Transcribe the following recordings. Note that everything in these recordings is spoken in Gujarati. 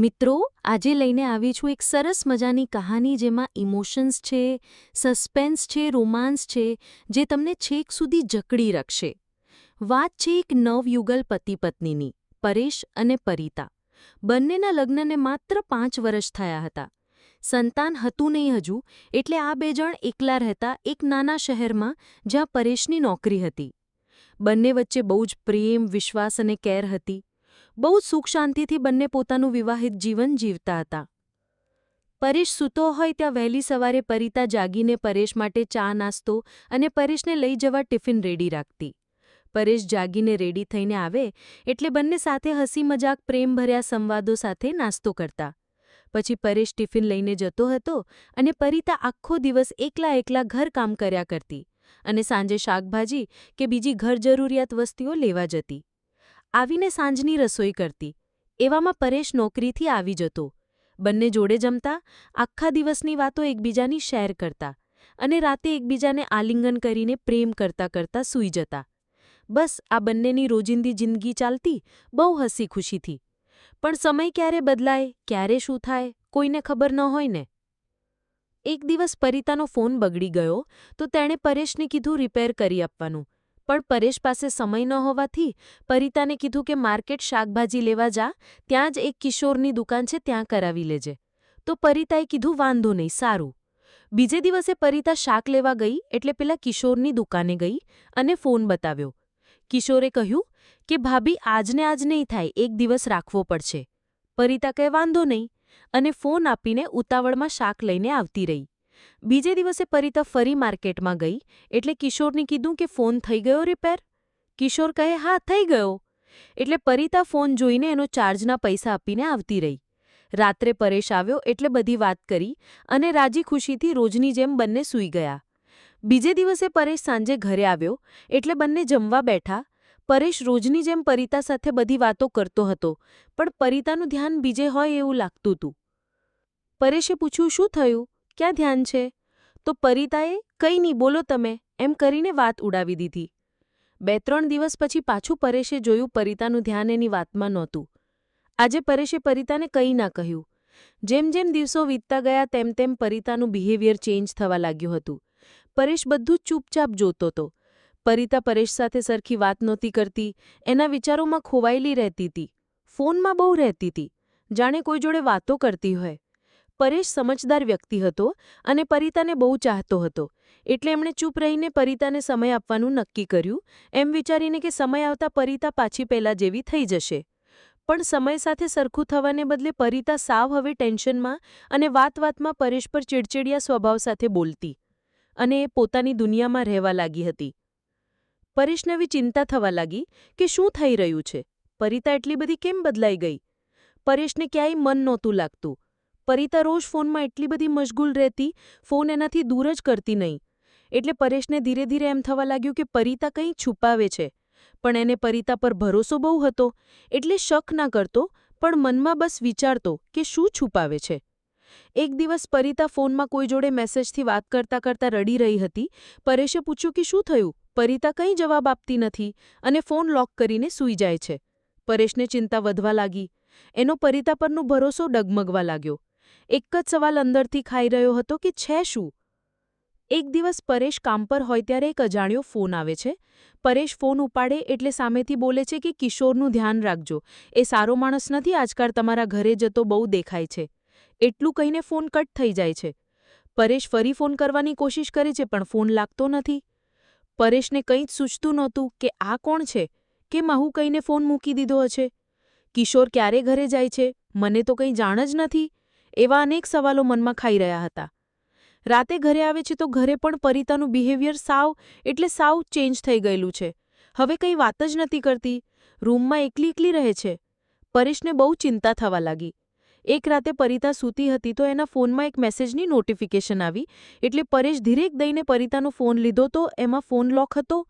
મિત્રો, આજે લઈને આવી છું એક સરસ મજાની કહાની જેમાં ઇમોશન્સ છે, સસ્પેન્સ છે રોમાન્સ છે, જે તમને છેક સુધી જકડી રાખશે. વાત છે એક નવયુગલ પતિ પત્નીની પરેશ અને પરિતા. બંનેના લગ્નને માત્ર પાંચ વર્ષ થયા હતા. સંતાન હતું નહીં હજુ, એટલે આ બે જણ એકલા રહેતા એક નાના શહેરમાં જ્યાં પરેશની નોકરી હતી. બંને વચ્ચે બહુ જ પ્રેમ, વિશ્વાસ અને કેર હતી. બહુ સુખ શાંતિથી બંને પોતાનું વિવાહિત જીવન જીવતા હતા. પરેશ સૂતો હોય ત્યાં વહેલી સવારે પરિતા જાગીને પરેશ માટે ચા નાસ્તો અને પરેશને લઈ જવા ટિફિન રેડી રાખતી. પરેશ જાગીને રેડી થઈને આવે એટલે બંને સાથે હસી મજાક પ્રેમભર્યા સંવાદો સાથે નાસ્તો કરતા. પછી પરેશ ટિફિન લઈને જતો હતો અને પરિતા આખો દિવસ એકલા એકલા ઘર કામ કર્યા કરતી અને સાંજે શાકભાજી કે બીજી ઘર જરૂરિયાત વસ્તુઓ લેવા જતી. આવીને સાંજની રસોઈ કરતી. એવામાં પરેશ નોકરીથી આવી જતો. બંને જોડે જમતા, આખા દિવસની વાતો એકબીજાની શેર કરતા અને રાતે એકબીજાને આલિંગન કરીને પ્રેમ કરતા કરતા સૂઈ જતા. બસ, આ બંનેની રોજિંદી જિંદગી ચાલતી, બહુ હસી ખુશીથી. પણ સમય ક્યારે બદલાય, ક્યારે શું થાય, કોઈને ખબર ન હોય ને? એક દિવસ પરિતાનો ફોન બગડી ગયો, તો તેણે પરેશને કીધું, રિપેર કરી આપવાનું. પણ પરેશ પાસે સમય ન હોવાથી પરિતાને કીધું કે માર્કેટ શાકભાજી લેવા જા, ત્યાં જ એક કિશોરની દુકાન છે, ત્યાં કરાવી લેજે. તો પરિતાએ કીધું, વાંધો નહીં, સારું. બીજે દિવસે પરિતા શાક લેવા ગઈ, એટલે પેલા કિશોરની દુકાને ગઈ અને ફોન બતાવ્યો. કિશોરે કહ્યું કે, ભાભી, આજને આજ નહીં થાય, એક દિવસ રાખવો પડશે. પરિતા કહે, વાંધો નહીં. અને ફોન આપીને ઉતાવળમાં શાક લઈને આવતી રહી. બીજે દિવસે પરિતા ફરી માર્કેટમાં ગઈ એટલે કિશોરને કીધું કે ફોન થઈ ગયો રિપેર. કિશોર કહે, હા, થઈ ગયો. એટલે પરિતા ફોન જોઈને એનો ચાર્જના પૈસા આપીને આવતી રહી. રાત્રે પરેશ આવ્યો એટલે બધી વાત કરી અને રાજી ખુશીથી રોજની જેમ બંને સૂઈ ગયા. બીજે દિવસે પરેશ સાંજે ઘરે આવ્યો એટલે બંને જમવા બેઠા. પરેશ રોજની જેમ પરિતા સાથે બધી વાતો કરતો હતો, પણ પરિતાનું ધ્યાન બીજે હોય એવું લાગતું હતું. પરેશે પૂછ્યું, શું થયું? ક્યાં ધ્યાન છે? તો પરિતાએ કંઈ નહીં, બોલો તમે, એમ કરીને વાત ઉડાવી દીધી. બે ત્રણ દિવસ પછી પાછું પરેશે જોયું પરિતાનું ધ્યાન એની વાતમાં નહોતું. આજે પરેશે પરિતાને કંઈ ના કહ્યું. જેમ જેમ દિવસો વીતતા ગયા, તેમ તેમ પરિતાનું બિહેવિયર ચેન્જ થવા લાગ્યું હતું. પરેશ બધું ચૂપચાપ જોતો હતો. પરિતા પરેશ સાથે સરખી વાત નહોતી કરતી, એના વિચારોમાં ખોવાયેલી રહેતી હતી. ફોનમાં બહુ રહેતી હતી. જાણે કોઈ જોડે વાતો કરતી હોય. પરેશ સમજદાર વ્યક્તિ હતો અને પરિતાને બહુ ચાહતો હતો. એટલે એમણે ચૂપ રહીને પરિતાને સમય આપવાનું નક્કી કર્યું, એમ વિચારીને કે સમય આવતા પરિતા પાછી પહેલા જેવી થઈ જશે. પણ સમય સાથે સરખું થવાને બદલે પરિતા સાવ હવે ટેન્શનમાં અને વાત વાતમાં પરેશ પર ચીડચીડિયા સ્વભાવ સાથે બોલતી અને એ પોતાની દુનિયામાં રહેવા લાગી હતી. પરેશને એવી ચિંતા થવા લાગી કે શું થઈ રહ્યું છે? પરિતા એટલી બધી કેમ બદલાઈ ગઈ? પરેશને ક્યાંય મન નહોતું લાગતું. પરિતા રોજ ફોનમાં એટલી બધી મશગુલ રહેતી, ફોન એનાથી દૂર જ કરતી નહીં. એટલે પરેશને ધીરે ધીરે એમ થવા લાગ્યું કે પરિતા કંઈ છુપાવે છે. પણ એને પરિતા પર ભરોસો બહુ હતો. એટલે શક ના કરતો, પણ મનમાં બસ વિચારતો કે શું છુપાવે છે. એક દિવસ પરિતા ફોનમાં કોઈ જોડે મેસેજથી વાત કરતા કરતા રડી રહી હતી. પરેશે પૂછ્યું કે શું થયું? પરિતા કંઈ જવાબ આપતી નથી અને ફોન લોક કરીને સૂઈ જાય છે. પરેશને ચિંતા વધવા લાગી. એનો પરિતા પરનો ભરોસો ડગમગવા લાગ્યો. એક જ સવાલ અંદરથી ખાઈ રહ્યો હતો કે છે શું? એક દિવસ પરેશ કામ પર હોય ત્યારે એક અજાણ્યો ફોન આવે છે. પરેશ ફોન ઉપાડે એટલે સામેથી બોલે છે કે, કિશોરનું ધ્યાન રાખજો. એ સારો માણસ નથી, આજકાલ તમારા ઘરે જતો બહુ દેખાય છે. એટલું કહીને ફોન કટ થઈ જાય છે. પરેશ ફરી ફોન કરવાની કોશિશ કરે છે, પણ ફોન લાગતો નથી. પરેશને કંઈ જ સૂચતું નહોતું કે, આ કોણ છે? કે માહુ કહીને ફોન મૂકી દીધો હશે? કિશોર ક્યારે ઘરે જાય છે? મને તો કંઈ જાણ જ નથી. એવા અનેક સવાલો મનમાં ખાઈ રહ્યા હતા. રાતે ઘરે આવે છે તો ઘરે પણ પરિતાનું બિહેવિયર સાવ, એટલે સાવ ચેન્જ થઈ ગયેલું છે. હવે કંઈ વાત જ નથી કરતી. રૂમમાં એકલી એકલી રહે છે. પરેશને બહુ ચિંતા થવા લાગી. એક રાતે પરિતા સૂતી હતી તો એના ફોનમાં એક મેસેજની નોટિફિકેશન આવી, એટલે પરેશ ધીરેક દઈને પરિતાનો ફોન લીધો તો એમાં ફોન લોક હતો.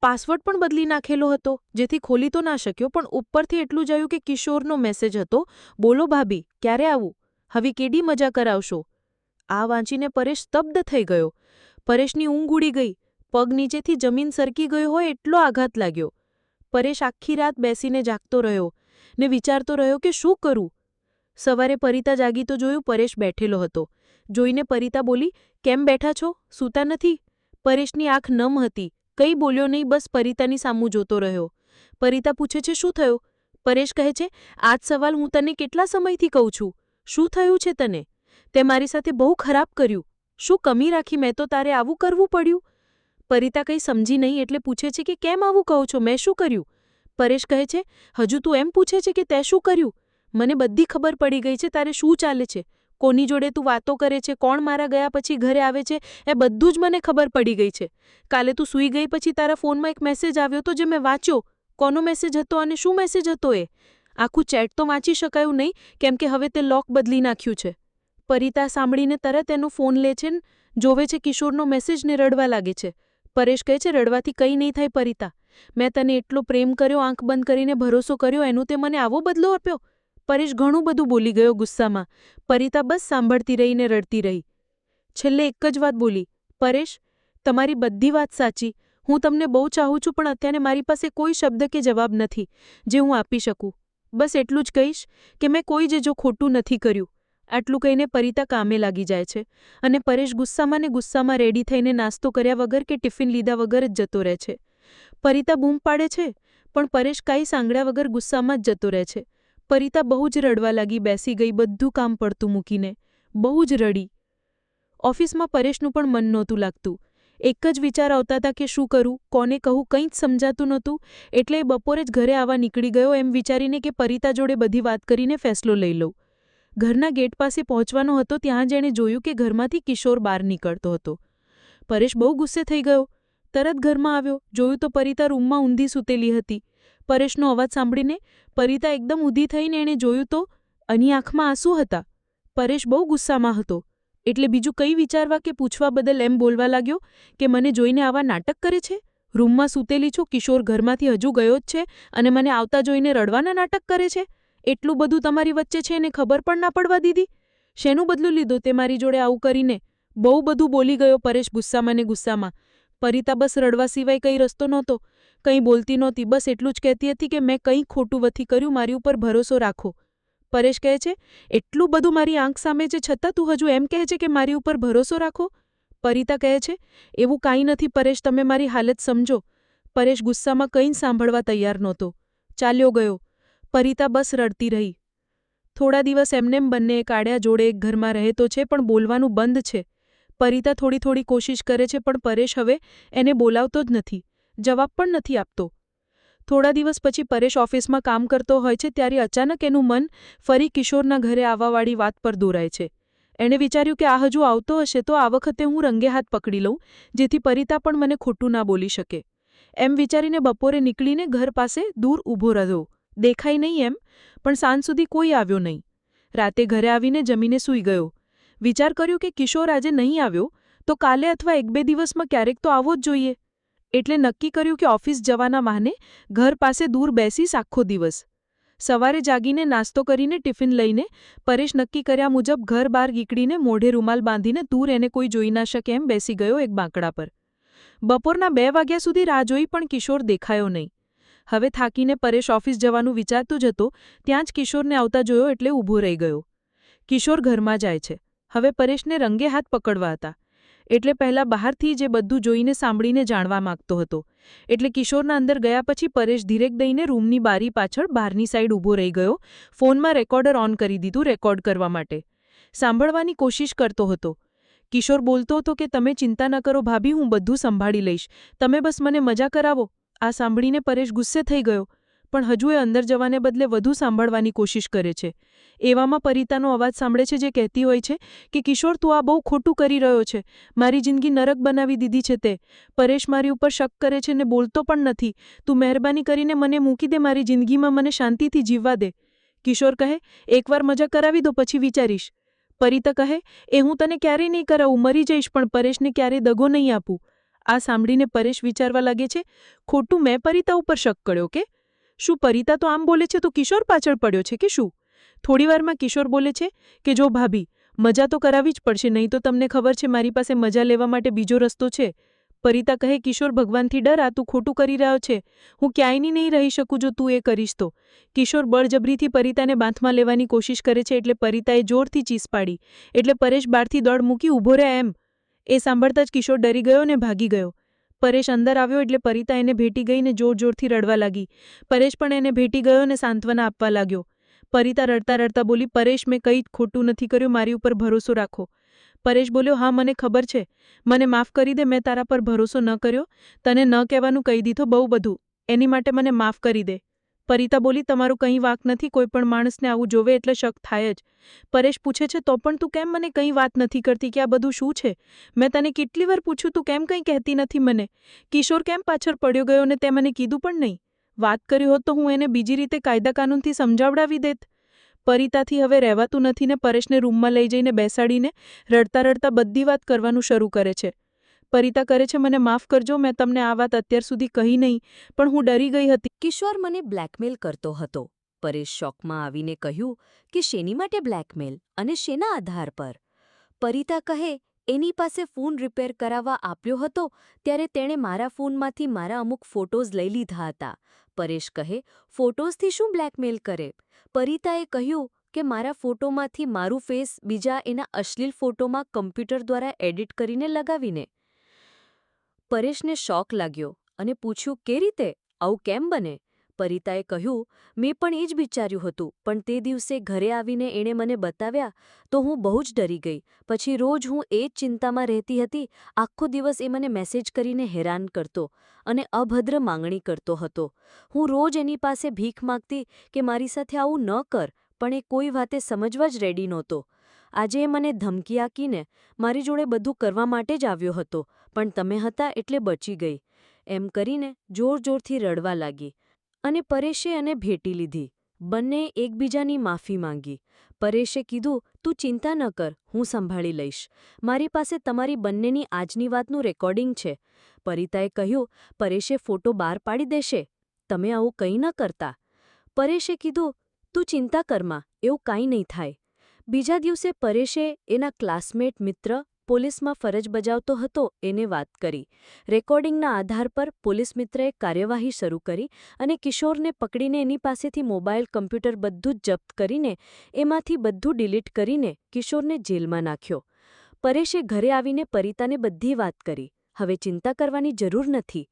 પાસવર્ડ પણ બદલી નાખેલો હતો, જેથી ખોલી તો ના શક્યો, પણ ઉપરથી એટલું જોયું કે કિશોરનો મેસેજ હતો. બોલો ભાભી, ક્યારે આવું? હવે કેડી મજા કરાવશો? આ વાંચીને પરેશ સ્તબ્ધ થઈ ગયો. પરેશની ઊંઘ ઉડી ગઈ. પગ નીચેથી જમીન સરકી ગયો હોય એટલો આઘાત લાગ્યો. પરેશ આખી રાત બેસીને જાગતો રહ્યો ને વિચારતો રહ્યો કે શું કરું? સવારે પરિતા જાગી તો જોયું પરેશ બેઠેલો હતો. જોઈને પરિતા બોલી, કેમ બેઠા છો? સૂતા નથી? પરેશની આંખ નમ હતી. કંઈ બોલ્યો નહીં, બસ પરિતાની સામું જોતો રહ્યો. પરિતા પૂછે છે, શું થયું? પરેશ કહે છે, આજ સવાલ હું તને કેટલા સમયથી કહું છું? શું થયું છે તને? તે મારી સાથે બહુ ખરાબ કર્યું. શું કમી રાખી મેં તો તારે આવું કરવું પડ્યું? પરિતા કંઈ સમજી નહીં એટલે પૂછે છે કે કેમ આવું કહો છો? મેં શું કર્યું? પરેશ કહે છે, હજુ તું એમ પૂછે છે કે તે શું કર્યું? મને બધી ખબર પડી ગઈ છે, તારે શું ચાલે છે? કોની જોડે તું વાતો કરે છે? કોણ મારા ગયા પછી ઘરે આવે છે? એ બધું જ મને ખબર પડી ગઈ છે. કાલે તું સૂઈ ગઈ પછી તારા ફોનમાં એક મેસેજ આવ્યો તો જે મેં વાંચ્યો. કોનો મેસેજ હતો અને શું મેસેજ હતો એ? આખું ચેટ તો વાંચી શકાયું નહીં, કેમ કે હવે તે લોક બદલી નાખ્યું છે. પરિતા સાંભળીને તરત એનો ફોન લે છે ને, જોવે છે કિશોરનો મેસેજને રડવા લાગે છે. પરેશ કહે છે, રડવાથી કંઈ નહીં થાય પરિતા. મેં તને એટલો પ્રેમ કર્યો, આંખ બંધ કરીને ભરોસો કર્યો, એનું તે મને આવો બદલો આપ્યો. પરેશ ઘણું બધું બોલી ગયો ગુસ્સામાં. પરિતા બસ સાંભળતી રહીને રડતી રહી. છેલ્લે એક જ વાત બોલી, પરેશ, તમારી બધી વાત સાચી. હું તમને બહુ ચાહું છું, પણ અત્યારે મારી પાસે કોઈ શબ્દ કે જવાબ નથી, જે હું આપી શકું. બસ એટલું જ કહીશ કે મેં કોઈ જ જો ખોટું નથી કર્યું. આટલું કહીને પરિતા કામે લાગી જાય છે અને પરેશ ગુસ્સામાં ને ગુસ્સામાં રેડી થઈને નાસ્તો કર્યા વગર કે ટિફિન લીધા વગર જ જતો રહે છે. પરિતા બૂમ પાડે છે, પણ પરેશ કાંઈ સાંગળ્યા વગર ગુસ્સામાં જ જતો રહે છે. પરિતા બહુ જ રડવા લાગી, બેસી ગઈ, બધું કામ પડતું મૂકીને. બહુ જ રડી. ઓફિસમાં પરેશનું પણ મન નહોતું લાગતું. એક જ વિચાર આવતા હતા કે શું કરું? કોને કહું? કંઈ જ સમજાતું નહોતું. એટલે બપોરે જ ઘરે આવવા નીકળી ગયો એમ વિચારીને કે પરિતા જોડે બધી વાત કરીને ફેસલો લઈ લઉં. ઘરના ગેટ પાસે પહોંચવાનો હતો ત્યાં જ એણે જોયું કે ઘરમાંથી કિશોર બહાર નીકળતો હતો. પરેશ બહુ ગુસ્સે થઈ ગયો. તરત ઘરમાં આવ્યો. જોયું તો પરિતા રૂમમાં ઊંધી સૂતેલી હતી. પરેશનો અવાજ સાંભળીને પરિતા એકદમ ઊંધી થઈને એણે જોયું તો, અની આંખમાં આંસુ હતા? પરેશ બહુ ગુસ્સામાં હતો. એટલે બીજું કંઈ વિચારવા કે પૂછવા બદલ એમ બોલવા લાગ્યો કે મને જોઈને આવા નાટક કરે છે? રૂમમાં સૂતેલી છું, કિશોર ઘરમાંથી હજુ ગયો જ છે અને મને આવતા જોઈને રડવાના નાટક કરે છે? એટલું બધું તમારી વચ્ચે છે એને ખબર પણ ના પડવા દીધી? શેનું બદલું લીધું તે મારી જોડે આવું કરીને? બહુ બધું બોલી ગયો પરેશ ગુસ્સામાં ને ગુસ્સામાં. પરિતા બસ રડવા સિવાય કંઈ રસ્તો નહોતો. કંઈ બોલતી નહોતી, બસ એટલું જ કહેતી હતી કે મેં કંઈ ખોટું વથી કર્યું, મારી ઉપર ભરોસો રાખો. પરેશ કહે છે, એટલું બધું મારી આંખ સામે છે, છતાં તું હજુ એમ કહે છે કે મારી ઉપર ભરોસો રાખો. પરિતા કહે છે, એવું કાંઈ નથી પરેશ, તમે મારી હાલત સમજો. પરેશ ગુસ્સામાં કંઈ સાંભળવા તૈયાર નહોતો. ચાલ્યો ગયો. પરિતા બસ રડતી રહી. થોડા દિવસ એમનેમ બંને કાળ્યા જોડે એક ઘરમાં રહેતો છે, પણ બોલવાનું બંધ છે. પરિતા થોડી થોડી કોશિશ કરે છે, પણ પરેશ હવે એને બોલાવતો જ નથી. જવાબ પણ નથી આપતો. થોડા દિવસ પછી પરેશ ઓફિસમાં કામ કરતો હોય છે ત્યારે અચાનક એનું મન ફરી કિશોરના ઘરે આવવાવાળી વાત પર દોરાય છે. એણે વિચાર્યું કે આ હજુ આવતો હશે તો આ વખતે હું રંગે હાથ પકડી લઉં, જેથી પરિતા પણ મને ખોટું ના બોલી શકે. એમ વિચારીને બપોરે નીકળીને ઘર પાસે દૂર ઊભો રહ્યો. દેખાય નહીં એમ, પણ સાંજ સુધી કોઈ આવ્યો નહીં. રાતે ઘરે આવીને જમીને સૂઈ ગયો. વિચાર કર્યો કે કિશોર આજે નહીં આવ્યો, તો કાલે અથવા એક બે દિવસમાં ક્યારેક તો આવવો જ જોઈએ. એટલે નક્કી કર્યું કે ઓફિસ જવાના માને ઘર પાસે દૂર બેસીશ આખો દિવસ. સવારે જાગીને નાસ્તો કરીને ટિફિન લઈને પરેશ નક્કી કર્યા મુજબ ઘર બહાર ગીકડીને મોઢે રૂમાલ બાંધીને દૂર એને કોઈ જોઈ ના શકે એમ બેસી ગયો એક બાંકડા પર. બપોરના બે વાગ્યા સુધી રાહ જોઈ પણ કિશોર દેખાયો નહીં. હવે થાકીને પરેશ ઓફિસ જવાનું વિચારતું જ હતો, ત્યાં જ કિશોરને આવતા જોયો એટલે ઊભો રહી ગયો. કિશોર ઘરમાં જાય છે. હવે પરેશને રંગે હાથ પકડવા હતા. એટલે પહેલાં બહારથી જે બધું જોઈને સાંભળીને જાણવા માંગતો હતો. એટલે કિશોરના અંદર ગયા પછી પરેશ ધીરેક દઈને રૂમની બારી પાછળ બહારની સાઈડ ઊભો રહી ગયો, ફોનમાં રેકોર્ડર ઓન કરી દીધું રેકોર્ડ કરવા માટે. સાંભળવાની કોશિશ કરતો હતો. કિશોર બોલતો હતો કે, તમે ચિંતા ન કરો ભાભી, હું બધું સંભાળી લઈશ. તમે બસ મને મજા કરાવો. આ સાંભળીને પરેશ ગુસ્સે થઈ ગયો. પણ હજુ એ અંદર જવાને બદલે વધુ સાંભળવાની કોશિશ કરે છે. એવામાં પરિતાનો અવાજ સાંભળે છે જે કહેતી હોય છે કે, કિશોર, તું આ બહુ ખોટું કરી રહ્યો છે. મારી જિંદગી નરક બનાવી દીધી છે તે. પરેશ મારી ઉપર શક કરે છે ને બોલતો પણ નથી. તું મહેરબાની કરીને મને મૂકી દે, મારી જિંદગીમાં મને શાંતિથી જીવવા દે. કિશોર કહે, એકવાર મજા કરાવી દો, પછી વિચારીશ. પરિતા કહે, એ હું તને ક્યારેય નહીં કરાવું, મરી જઈશ, પણ પરેશને ક્યારેય દગો નહીં આપું. આ સાંભળીને પરેશ વિચારવા લાગે છે, ખોટું મેં પરિતા ઉપર શક કર્યો કે? શું પરિતા તો આમ બોલે છે તો કિશોર પાછળ પડ્યો છે કે શું? થોડીવારમાં કિશોર બોલે છે કે, જો ભાભી, મજા તો કરાવી જ પડશે, નહીં તો તમને ખબર છે મારી પાસે મજા લેવા માટે બીજો રસ્તો છે. પરિતા કહે, કિશોર ભગવાનથી ડર તું ખોટું કરી રહ્યો છે. હું ક્યાંયની નહીં રહી શકું જો તું એ કરીશ તો. કિશોર બળજબરીથી પરિતાને બાંથમાં લેવાની કોશિશ કરે છે એટલે પરિતાએ જોરથી ચીસ પાડી. એટલે પરેશ બારથી દોડ મૂકી ઊભો રહે એમ. એ સાંભળતા જ કિશોર ડરી ગયો ને ભાગી ગયો. પરેશ અંદર આવ્યો એટલે પરિતા એને ભેટી ગઈને જોર જોરથી રડવા લાગી. પરેશ પણ એને ભેટી ગયો ને સાંત્વના આપવા લાગ્યો. પરિતા રડતા રડતા બોલી, પરેશ, મેં કંઈ ખોટું નથી કર્યું, મારી ઉપર ભરોસો રાખો. પરેશ બોલ્યો, હા, મને ખબર છે. મને માફ કરી દે, મેં તારા પર ભરોસો ન કર્યો. તને ન કહેવાનું કહી દીધો બહુ બધું. એની માટે મને માફ કરી દે. પરિતા બોલી, તમારું કંઈ વાક નથી, કોઈ પણ માણસને આવું જોવે એટલે શક થાય જ. પરેશ પૂછે છે, તો પણ તું કેમ મને કંઈ વાત નથી કરતી? કે આ બધું શું છે? મેં તને કેટલી વાર પૂછ્યું, તું કેમ કંઈ કહેતી નથી મને? કિશોર કેમ પાછળ પડ્યો ગયો ને તે મને કીધું પણ નહીં? વાત કરી હોત તો હું એને બીજી રીતે કાયદા કાનૂનથી સમજાવડાવી દેત. પરિતાથી હવે રહેવાતું નથી ને પરેશને રૂમમાં લઈ જઈને બેસાડીને રડતા રડતા બધી વાત કરવાનું શરૂ કરે છે. પરિતા કરે છે, મને માફ કરજો, મેં તમને આ વાત અત્યાર સુધી કહી નહીં, પણ હું ડરી ગઈ હતી. કિશોર મને બ્લેકમેલ કરતો હતો. પરેશ શોકમાં આવીને કહ્યું કે શેની માટે બ્લેકમેલ અને શેના આધાર પર? પરિતા કહે, એની પાસે ફોન રિપેર કરાવવા આપ્યો હતો, ત્યારે તેણે મારા ફોનમાંથી મારા અમુક ફોટોઝ લઈ લીધા હતા. પરેશ કહે, ફોટોઝથી શું બ્લેકમેલ કરે? પરિતાએ કહ્યું કે, મારા ફોટોમાંથી મારું ફેસ બીજા એના અશ્લીલ ફોટોમાં કમ્પ્યુટર દ્વારા એડિટ કરીને લગાવીને પરેશને શોક લાગ્યો અને પૂછ્યું, કે રીતે? આવું કેમ બને? પરિતાએ કહ્યું, મેં પણ એ જ વિચાર્યું હતું, પણ તે દિવસે ઘરે આવીને એણે મને બતાવ્યા તો હું બહુ જ ડરી ગઈ. પછી રોજ હું એ જ ચિંતામાં રહેતી હતી, આખો દિવસ એ મને મેસેજ કરીને હેરાન કરતો અને અભદ્ર માંગણી કરતો હતો. હું રોજ એની પાસે ભીખ માગતી કે મારી સાથે આવું ન કર, પણ એ કોઈ વાતે સમજવા જ રેડી નહોતો. આજે એ મને ધમકી આકીને મારી જોડે બધું કરવા માટે જ આવ્યો હતો. પણ તમે હતા એટલે બચી ગઈ. એમ કરીને જોર જોરથી રડવા લાગી અને પરેશે એને ભેટી લીધી. બંને એકબીજાની માફી માંગી. પરેશે કીધું, તું ચિંતા ન કર, હું સંભાળી લઈશ. મારી પાસે તમારી બંનેની આજની વાતનું રેકોર્ડિંગ છે. પરિતાએ કહ્યું, પરેશે ફોટો બહાર પાડી દેશે. તમે આવું કંઈ ન કરતા. પરેશે કીધું, તું ચિંતા કરમાં એવું કાંઈ નહીં થાય. બીજા દિવસે પરેશે એના ક્લાસમેટ મિત્ર પોલીસમાં ફરજ બજાવતો હતો એને વાત કરી. રેકોર્ડિંગના આધાર પર પોલીસ મિત્રએ કાર્યવાહી શરૂ કરી અને કિશોરને પકડીને એની પાસેથી મોબાઈલ, કમ્પ્યુટર બધું જ જપ્ત કરીને એમાંથી બધું ડિલીટ કરીને કિશોરને જેલમાં નાખ્યો. પરેશે ઘરે આવીને પરિતાને બધી વાત કરી. હવે ચિંતા કરવાની જરૂર નથી.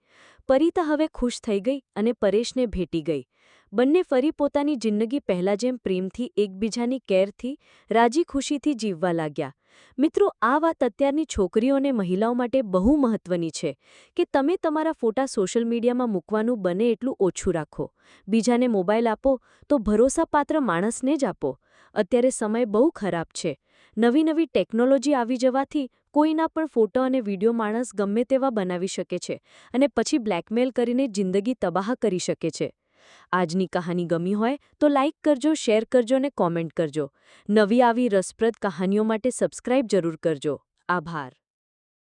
પરિતા હવે ખુશ થઈ ગઈ અને પરેશને ભેટી ગઈ. બંને ફરી પોતાની જિંદગી પહેલા જેમ પ્રેમથી, એકબીજાની કેરથી, રાજી ખુશીથી જીવવા લાગ્યા. મિત્રો, આ વાત અત્યારની છોકરીઓ અને મહિલાઓ માટે બહુ મહત્વની છે કે તમે તમારા ફોટા સોશિયલ મીડિયામાં મૂકવાનું બને એટલું ઓછું રાખો. બીજાને મોબાઈલ આપો તો ભરોસાપાત્ર માણસને જ આપો. અત્યારે સમય બહુ ખરાબ છે. નવી નવી ટેકનોલોજી આવી જવાથી કોઈના પણ ફોટો અને વીડિયો માણસ ગમે તેવા બનાવી શકે છે અને પછી બ્લેકમેલ કરીને જિંદગી તબાહ કરી શકે છે. આજની કહાની ગમી હોય તો લાઇક કરજો, શેર કરજો ને કોમેન્ટ કરજો. નવી આવી રસપ્રદ કહાનીઓ માટે સબસ્ક્રાઇબ જરૂર કરજો. આભાર.